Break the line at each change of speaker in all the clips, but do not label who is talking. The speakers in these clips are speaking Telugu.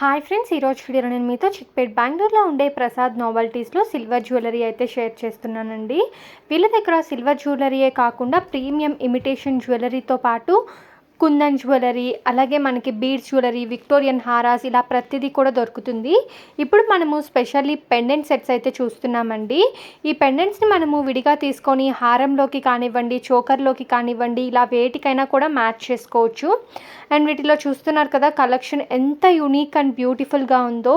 హాయ్ ఫ్రెండ్స్ ఈరోజు వీడియోలో నేను మీతో చిక్పేట్ బెంగళూరులో ఉండే ప్రసాద్ నావల్టీస్లో సిల్వర్ జ్యువెలరీ అయితే షేర్ చేస్తున్నానండి. వీళ్ళ దగ్గర సిల్వర్ జ్యువెలరీయే కాకుండా ప్రీమియం ఇమిటేషన్ జ్యువెలరీతో పాటు కుందన్ జ్యువెలరీ అలాగే మనకి బీడ్స్ జ్యువెలరీ విక్టోరియన్ హారాస్ ఇలా ప్రతిదీ కూడా దొరుకుతుంది. ఇప్పుడు మనము స్పెషల్లీ పెండెంట్ సెట్స్ అయితే చూస్తున్నామండి. ఈ పెండెంట్స్ని మనము విడిగా తీసుకొని హారంలోకి కానివ్వండి చోకర్లోకి కానివ్వండి ఇలా వేటికైనా కూడా మ్యాచ్ చేసుకోవచ్చు. అండ్ వీటిలో చూస్తున్నారు కదా కలెక్షన్ ఎంత యూనిక్ అండ్ బ్యూటిఫుల్గా ఉందో.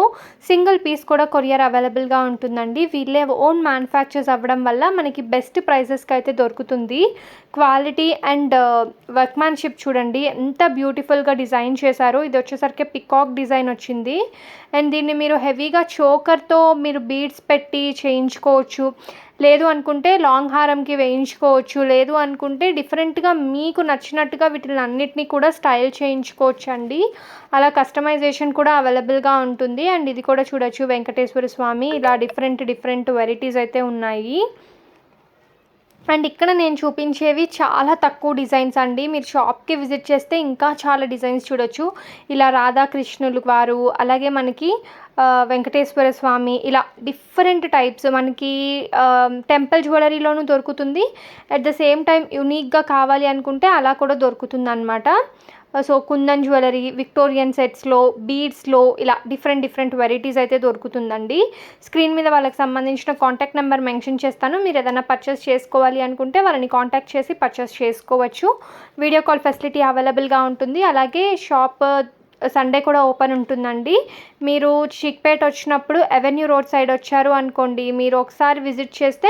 సింగిల్ పీస్ కూడా కొరియర్ అవైలబుల్గా ఉంటుందండి. వీళ్ళే ఓన్ మ్యానుఫ్యాక్చర్స్ అవ్వడం వల్ల మనకి బెస్ట్ ప్రైజెస్కి అయితే దొరుకుతుంది. క్వాలిటీ అండ్ వర్క్మ్యాన్షిప్ చూడండి. ఎంత బ్యూటిఫుల్గా డిజైన్ చేశారో. ఇది వచ్చేసరికి పికాక్ డిజైన్ వచ్చింది. అండ్ దీన్ని మీరు హెవీగా చోకర్తో మీరు బీడ్స్ పెట్టి చేయించుకోవచ్చు. లేదు అనుకుంటే లాంగ్ హారంకి వేయించుకోవచ్చు. లేదు అనుకుంటే డిఫరెంట్గా మీకు నచ్చినట్టుగా వీటిని అన్నిటినీ కూడా స్టైల్ చేయించుకోవచ్చు అండి అలా కస్టమైజేషన్ కూడా అవైలబుల్గా ఉంటుంది. అండ్ ఇది కూడా చూడొచ్చు వెంకటేశ్వర స్వామి. ఇలా డిఫరెంట్ డిఫరెంట్ వెరైటీస్ అయితే ఉన్నాయి. అండ్ ఇక్కడ నేను చూపించేవి చాలా తక్కువ డిజైన్స్ అండి. మీరు షాప్కి విజిట్ చేస్తే ఇంకా చాలా డిజైన్స్ చూడొచ్చు. ఇలా రాధాకృష్ణులు వారు అలాగే మనకి వెంకటేశ్వర స్వామి ఇలా డిఫరెంట్ టైప్స్ మనకి టెంపుల్ జ్యువెలరీలోనూ దొరుకుతుంది. అట్ ద సేమ్ టైం యునీక్గా కావాలి అనుకుంటే అలా కూడా దొరుకుతుంది అనమాట సో కుందన్ జ్యువెలరీ విక్టోరియన్ సెట్స్లో బీడ్స్లో ఇలా డిఫరెంట్ డిఫరెంట్ వెరైటీస్ అయితే దొరుకుతుందండి. స్క్రీన్ మీద వాళ్ళకి సంబంధించిన కాంటాక్ట్ నెంబర్ మెన్షన్ చేస్తాను. మీరు ఏదైనా పర్చేస్ చేసుకోవాలి అనుకుంటే వాళ్ళని కాంటాక్ట్ చేసి పర్చేస్ చేసుకోవచ్చు. వీడియో కాల్ ఫెసిలిటీ అవైలబుల్గా ఉంటుంది. అలాగే షాప్ సండే uh, కూడా ఓపెన్ ఉంటుందండి. మీరు చిక్పేట వచ్చినప్పుడు అవెన్యూ రోడ్ సైడ్ వచ్చారు అనుకోండి మీరు ఒకసారి విజిట్ చేస్తే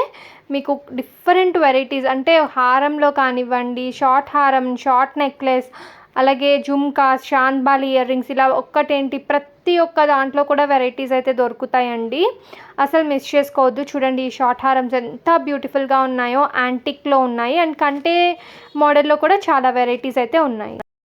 మీకు డిఫరెంట్ వెరైటీస్ అంటే హారంలో కానివ్వండి షార్ట్ హారం షార్ట్ నెక్లెస్ అలాగే జుమ్కాస్ బాలి ఇయర్ రింగ్స్ ఇలా ఒక్కటేంటి? ప్రతి ఒక్క దాంట్లో కూడా వెరైటీస్ అయితే దొరుకుతాయండి. అసలు మిస్ చేసుకోవద్దు. చూడండి ఈ షార్ట్ హారమ్స్ ఎంత బ్యూటిఫుల్గా ఉన్నాయో యాంటిక్లో ఉన్నాయి. అండ్ కంటే మోడల్లో కూడా చాలా వెరైటీస్ అయితే ఉన్నాయి.